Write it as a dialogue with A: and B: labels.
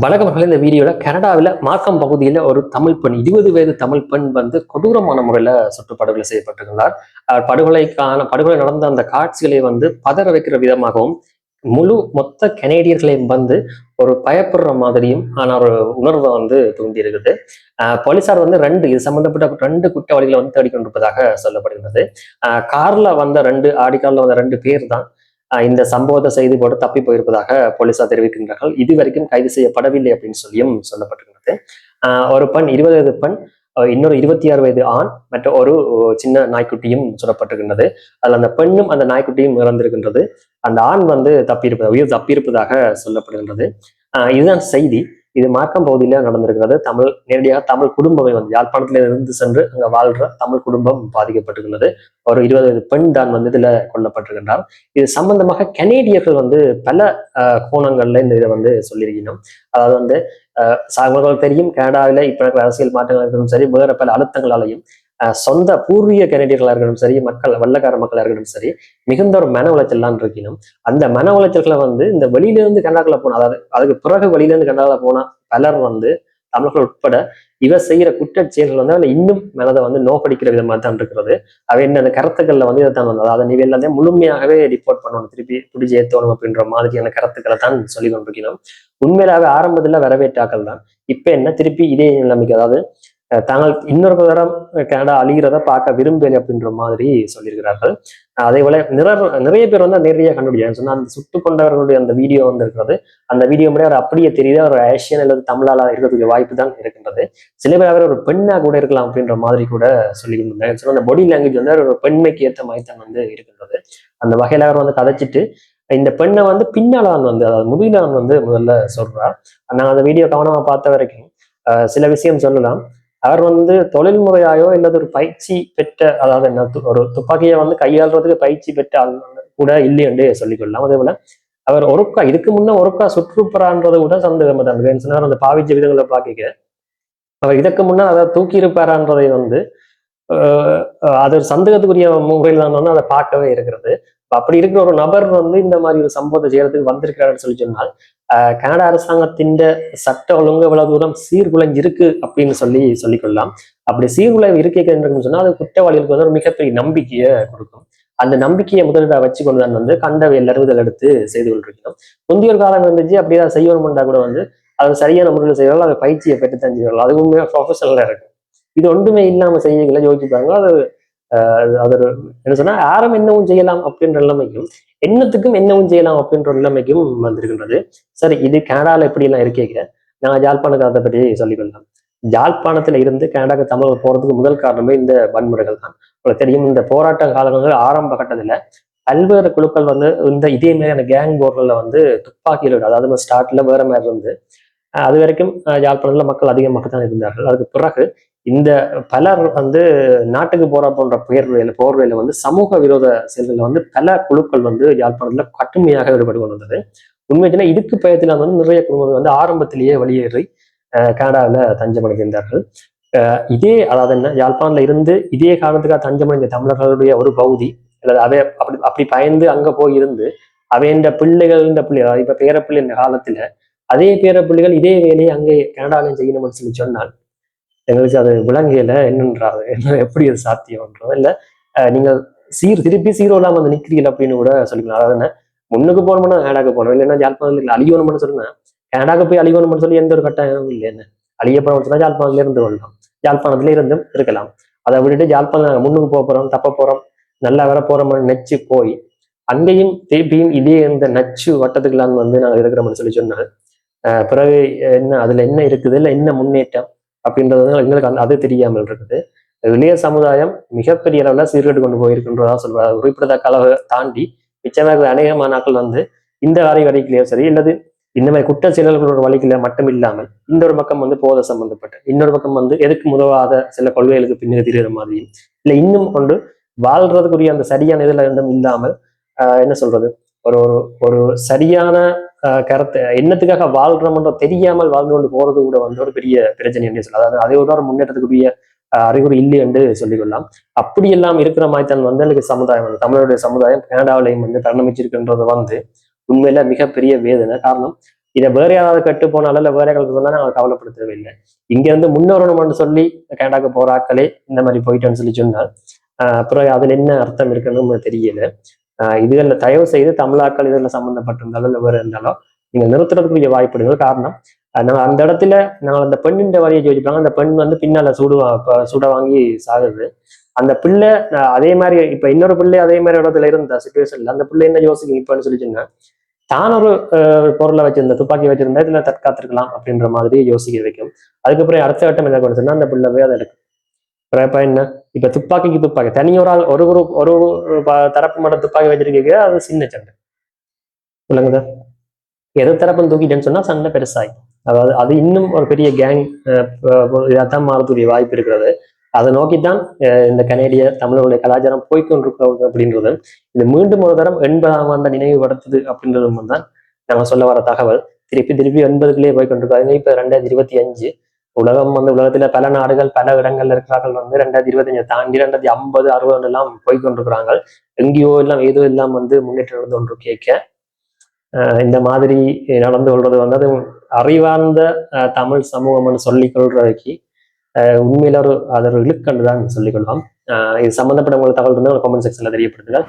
A: வணக்கம் இந்த வீடியோவில் கனடாவில் மார்க்கம் பகுதியில் ஒரு தமிழ் பெண் இருபது வயது தமிழ் பெண் வந்து கொடூரமான முறையில் சுற்றுப்படுகொலை செய்யப்பட்டிருந்தார். அவர் படுகொலைக்கான படுகொலை நடந்த அந்த காட்சிகளை வந்து பதற வைக்கிற விதமாகவும் முழு மொத்த கனேடியர்களையும் வந்து ஒரு பயப்படுற மாதிரியும் ஆன ஒரு உணர்வை வந்து தூண்டி இருக்குது போலீசார் வந்து ரெண்டு இது சம்பந்தப்பட்ட ரெண்டு குற்றவாளிகளை வந்து தேடிக்கொண்டிருப்பதாக சொல்லப்படுகிறது. கார்ல வந்த ரெண்டு ஆடி கார்ல வந்த ரெண்டு பேர் தான் இந்த சம்பவத்தை செய்து போட்டு தப்பி போயிருப்பதாக போலீசார் தெரிவிக்கின்றார்கள். இதுவரைக்கும் கைது செய்யப்படவில்லை அப்படின்னு சொல்லியும் சொல்லப்பட்டிருக்கிறது. ஆஹ் ஒரு பெண் இருபது வயது பெண் இன்னொரு இருபத்தி ஆறு வயது ஆண் மற்றும் ஒரு சின்ன நாய்க்குட்டியும் சுடப்பட்டிருக்கின்றது அதில் அந்த பெண்ணும் அந்த நாய்க்குட்டியும் இறந்திருக்கின்றது. அந்த ஆண் வந்து தப்பியிருப்பதாக உயிர் தப்பியிருப்பதாக சொல்லப்படுகின்றது. இதுதான் செய்தி. இது மாக்கம் பகுதியில நடந்திருக்கிறது. தமிழ் நேரடியாக தமிழ் குடும்பமே வந்து யாழ்ப்பாணத்துல இருந்து சென்று அங்க வாழ்ற தமிழ் குடும்பம் பாதிக்கப்பட்டுள்ளது ஒரு இருபது வயது பெண் தான் வந்து இதுல கொல்லப்பட்டிருக்கின்றார். இது சம்பந்தமாக கனேடியர்கள் வந்து பல ஆஹ் கோணங்கள்ல இந்த இதை வந்து சொல்லியிருக்கணும். அதாவது வந்து ஆஹ் சாகுபவர்கள் தெரியும் கனடாவில இப்ப இருக்கிற அரசியல் மாற்றங்கள் இருக்கணும் சரி வேற பல அழுத்தங்களாலையும் சொந்த பூர்வீக கனடியர்களாக இருக்கணும் சரி மக்கள் வல்லக்கார மக்களா இருக்கணும் சரி மிகுந்த ஒரு மன உளைச்சல்லாம் இருக்கணும் அந்த மன உளைச்சல்களை வந்து இந்த வெளியிலேருந்து கனடாக்குள்ள போன அதாவது அதுக்கு பிறகு வெளியிலேருந்து இருந்து போனால் பலர் வந்து தமிழர்கள் உட்பட இவ செய்யற குற்றச் செயல்கள் வந்து அதில் இன்னும் மனதை வந்து நோக்கடிக்கிற விதமாக தான் இருக்கிறது. அவை என்ன அந்த கருத்துக்கள்ல வந்து இதை தான் வந்தது அதாவது நீ எல்லாத்தையும் முழுமையாகவே ரிப்போர்ட் பண்ணணும் திருப்பி பிடிச்சி ஏற்றணும் அப்படின்ற மாதிரியான கருத்துக்களை தான் சொல்லி கொண்டிருக்கணும் உண்மையிலாக ஆரம்பத்துல வரவேற்றாக்கள் தான். இப்ப என்ன திருப்பி இதே நிலைமைக்கு அதாவது தாங்கள் இன்னொரு தரம் கனடா அழிகிறத பார்க்க விரும்பலை அப்படின்ற மாதிரி சொல்லியிருக்கிறார்கள். அதே போல நிறைய நிறைய பேர் வந்து நிறைய கண்டுபிடிச்சாங்க சொன்னா அந்த சுட்டு கொண்டவர்களுடைய அந்த வீடியோ வந்து இருக்கிறது அந்த வீடியோ முன்னாடி அவர் அப்படியே தெரியுது. அவர் ஏஷியன் அல்லது தமிழால இருக்கிறதுக்கு வாய்ப்பு தான் இருக்கின்றது. சில பேர் அவர் ஒரு பெண்ணா கூட இருக்கலாம் அப்படின்ற மாதிரி கூட சொல்லி கொண்டிருந்தாங்க சொன்னா அந்த பாடி லாங்குவேஜ் வந்து அவர் ஒரு பெண்மைக்கு ஏற்ற மாதிரி தான் வந்து இருக்கின்றது. அந்த வகையில அவர் வந்து கதைச்சிட்டு இந்த பெண்ணை வந்து பின்னாலான் வந்து அதாவது முதுகிலான் வந்து முதல்ல சொல்றா நான் அந்த வீடியோ கவனமா பார்த்த வரைக்கும் சில விஷயம் சொல்லலாம். அவர் வந்து தொழில்முறையாயோ இல்லது ஒரு பயிற்சி பெற்ற அதாவது என்ன ஒரு துப்பாக்கியை வந்து கையாளுறதுக்கு பயிற்சி பெற்ற ஆள் கூட இல்லை என்று சொல்லிக்கொள்ளலாம். அதே போல அவர் ஒருக்கா இதுக்கு முன்ன ஒருக்கா சுற்றுப்புறான்றதை கூட சந்தேகம். தான் சொன்னார் அந்த பாவிச்ச விதங்களை பார்க்க அவர் இதற்கு முன்னால் அதை தூக்கி இருப்பாரான்றதை வந்து ஆஹ் அது ஒரு சந்தேகத்துக்குரிய முறையில் தான் அதை பார்க்கவே இருக்கிறது. அப்படி இருக்கிற ஒரு நபர் வந்து இந்த மாதிரி ஒரு சம்பவத்தை செய்யறதுக்கு வந்திருக்கிறாருன்னு சொல்லி சொன்னால் கனடா அரசாங்கத்தின் சட்ட ஒழுங்கு எவ்வளவு தூரம் சீர்குலைஞ்சு இருக்கு அப்படின்னு சொல்லி சொல்லிக்கொள்ளலாம். அப்படி சீர்குலைவு இருக்கேன்னு சொன்னா அது குற்றவாளிகளுக்கு வந்து ஒரு மிகப்பெரிய நம்பிக்கையை கொடுக்கும். அந்த நம்பிக்கையை முதலீடா வச்சு கொண்டு தான் வந்து கண்டவை எல்லாரும் எடுத்து செய்து கொண்டிருக்கணும் முந்தைய ஒரு காலம் இருந்துச்சு அப்படிதான் செய்யணும்னா கூட வந்து அது சரியான முறையில் செய்யறாலும் அதை பயிற்சியை பெற்று தான் அதுவுமே அது இருக்கும். இது ஒன்றுமே இல்லாமல் செய்யல யோசிப்பாங்க அது அது- ஒரு என்ன சொன்னா ஆரம் என்னவும் செய்யலாம் அப்படின்ற நிலைமைக்கும் என்னத்துக்கும் என்னவும் செய்யலாம் அப்படின்ற நிலைமைக்கும் வந்திருக்கின்றது. சரி இது கனடால எப்படி எல்லாம் இருக்கீங்க நான் ஜாழ்ப்பாண காலத்தை பற்றி சொல்லிக்கொள்ளலாம் ஜாழ்ப்பாணத்துல இருந்து கனடாக்கு தமிழ் போறதுக்கு முதல் காரணமே இந்த வன்முறைகள் தான். உங்களுக்கு தெரியும் இந்த போராட்ட காலங்கள் ஆரம்ப கட்டத்துல பல்வேறு குழுக்கள் வந்து இந்த இதே மாதிரியான கேங் போர்களில் வந்து துப்பாக்கியில் அதாவது ஸ்டார்ட்ல வேற மாதிரி இருந்து அது வரைக்கும் அஹ் மக்கள் அதிகமாக தான் இருந்தார்கள். அதுக்கு பிறகு இந்த பலர் வந்து நாட்டுக்கு போரா போன்ற போர்வையில போர்வையில வந்து சமூக விரோத செயல்களில் வந்து பல குழுக்கள் வந்து யாழ்ப்பாணத்துல கடுமையாக ஈடுபட்டு கொண்டு வந்தது உண்மையில இதுக்கு பயத்தில் வந்து நிறைய குடும்பங்கள் வந்து ஆரம்பத்திலேயே வெளியேறி அஹ் கனடாவில் தஞ்சமடைந்திருந்தார்கள். இதே அதாவது என்ன யாழ்ப்பாணத்துல இருந்து இதே காரணத்துக்காக தஞ்சமடைந்த தமிழர்களுடைய ஒரு பகுதி அல்லது அவை அப்படி அப்படி பயந்து அங்க போய் இருந்து அவைன்ற பிள்ளைகள் இந்த பிள்ளை இப்போ பேரப்பிள்ளை இந்த காலத்துல அதே பேரப்பிள்ளைகள் இதே வேலையை அங்கே கனடாலையும் செய்யணும்னு சொல்லி சொன்னால் எங்களுக்கு அது விளங்கையில என்னன்றாது என்ன எப்படி அது சாத்தியம்ன்றோம். இல்லை நீங்கள் நீங்க சீர் திருப்பி சீரோ இல்லாமல் வந்து நிற்கிறீங்க அப்படின்னு கூட சொல்லிக்கலாம். அதாவது என்ன முன்னுக்கு போனோம்னா கனடாக்கு போகணும். இல்லைன்னா ஜாழ்ப்பாணத்துல அழியணும்னு சொன்னா கனடாக்கு போய் அழியணும்னு சொல்லி எந்த ஒரு கட்டாயமும் இல்லை. என்ன அழிய போறோம்னு சொன்னா ஜாழ்ப்பாணத்துல இருந்து வரலாம் ஜாழ்ப்பாணத்துல இருந்தும் இருக்கலாம். அதை விட்டுட்டு ஜாழ்ப்பாணம் முன்னுக்கு போக போறோம் தப்ப போறோம் நல்லா வர போறோம்னு நெச்சு போய் அங்கேயும் திருப்பியும் இதே இந்த நச்சு வட்டத்துக்குலாம் வந்து நாங்கள் இருக்கிறோம்னு சொல்லி சொன்னால் பிறகு என்ன அதுல என்ன இருக்குது இல்லை என்ன முன்னேற்றம்? அப்படின்றது வந்து எங்களுக்கு அது தெரியாமல் இருக்குது. இளைய சமுதாயம் மிகப்பெரிய அளவில் சீர்கெட்டு கொண்டு போயிருக்குன்றதா சொல்றாரு குறிப்பிடத்தக்க அளவை தாண்டி மிச்சமாக அநேகமான நாட்கள் வந்து இந்த வரை வரைக்கிலேயோ சரி அல்லது இந்த மாதிரி குற்ற செயல்களோட வழிகள மட்டும் இல்லாமல் இந்த ஒரு பக்கம் வந்து போத சம்பந்தப்பட்ட இன்னொரு பக்கம் வந்து எதுக்கு உதவாத சில கொள்கைகளுக்கு பின்னர் தெரிகிற மாதிரியும் இல்லை இன்னும் கொண்டு வாழ்றதுக்குரிய அந்த சரியான இதில் இருந்தும் இல்லாமல் என்ன சொல்றது? ஒரு ஒரு ஒரு சரியான கருத்து. என்னத்துக்காக வாழ்றோம்ன்ற தெரியாமல் வாழ்ந்து கொண்டு போறது கூட வந்து ஒரு பெரிய பிரச்சனை என்று சொல்லலாம். அதாவது அதே ஒரு முன்னேற்றத்துக்குரிய அறிகுறி இல்லை என்று சொல்லிக்கொள்ளலாம். அப்படியெல்லாம் இருக்கிற மாதிரி தான் வந்து எனக்கு சமுதாயம் வந்து தமிழருடைய சமுதாயம் கனடாவிலையும் வந்து தரணமிச்சிருக்குன்றது வந்து உண்மையில மிகப்பெரிய வேதனை. காரணம் இதை வேற யாராவது கட்டு போனாலும் இல்லை வேற யாராவது சொன்னா நாங்கள் கவலைப்பட தேவையில்லை இங்க இருந்து முன்னோரணும்னு சொல்லி கனடாக்கு போற ஆட்களே இந்த மாதிரி போயிட்டோன்னு சொல்லி சொன்னால் ஆஹ் அப்புறம் அதுல என்ன அர்த்தம் இருக்குன்னு தெரியல. இதுகளில் தயவு செய்து தமிழாக்கள் இதில் சம்பந்தப்பட்டிருந்தாலும் இல்லை வேறு இருந்தாலும் நீங்க நிறுத்துறதுக்குரிய வாய்ப்பு காரணம். நாங்கள் அந்த இடத்துல நாங்கள் அந்த பெண்ணின் வரியை யோசிப்பாங்க. அந்த பெண் வந்து பின்னால சூடு வா- சுட வாங்கி சாகுது. அந்த பிள்ளை அதே மாதிரி இப்ப இன்னொரு பிள்ளை அதே மாதிரி இடத்துல இருந்த சுச்சுவேஷன்ல அந்த பிள்ளை என்ன யோசிக்கும் இப்போன்னு சொல்லி சொன்னா தான் ஒரு பொருளை வச்சிருந்த துப்பாக்கி வச்சிருந்தா இதில் தற்காத்திருக்கலாம் அப்படின்ற மாதிரி யோசிக்க வைக்கும். அதுக்கப்புறம் அடுத்த கட்டம் என்ன கொண்டு அந்த பிள்ளை போய் அதை எடுக்கும். என்ன? இப்ப துப்பாக்கிக்கு துப்பாக்கி. தனி ஒரு ஆள் ஒரு ஒரு ஒரு தரப்பு மட்டும் துப்பாக்கி வச்சிருக்கீங்க அது சின்ன சண்டை. சொல்லுங்க எது தரப்புன்னு தூக்கிட்டேன்னு சொன்னா சண்டை பெருசாய். அதாவது அது இன்னும் ஒரு பெரிய கேங் இதான் மாறக்கூடிய வாய்ப்பு இருக்கிறது. அதை நோக்கித்தான் இந்த கனேடிய தமிழர்களுடைய கலாச்சாரம் போய்கொண்டிருக்கிறது அப்படின்றது. இது மீண்டும் ஒரு தரம் எண்பதாம் ஆண்டை நினைவுபடுத்துது அப்படின்றதும் தான் நம்ம சொல்ல வர தகவல். திருப்பி திருப்பி எண்பதுக்குள்ளேயே போய்க்கொண்டிருக்காங்க இப்ப ரெண்டாயிரத்தி இருபத்தி அஞ்சு. உலகம் வந்து உலகத்துல பல நாடுகள் பல இடங்கள்ல இருக்கிறார்கள் வந்து ரெண்டாயிரத்தி இருபத்தஞ்சை தாண்டி ரெண்டாயிரத்தி ஐம்பது அறுபது எல்லாம் போய்கொண்டிருக்கிறாங்க எங்கேயோ எல்லாம் ஏதோ எல்லாம் வந்து முன்னேற்றம் நடந்து ஒன்று கேட்க இந்த மாதிரி நடந்து கொள்வது வந்து அது அறிவார்ந்த அஹ், தமிழ் சமூகம்னு சொல்லிக் கொள்றதுக்கு உண்மையில ஒரு அதை ஒரு இழுக்கண்டு தான் சொல்லிக்கொள்ளலாம் அஹ், இது சம்பந்தப்பட்ட உங்களுக்கு தகவல் இருந்தால் கமெண்ட் செக்ஷன்ல தெரியப்படுத்துகிறேன்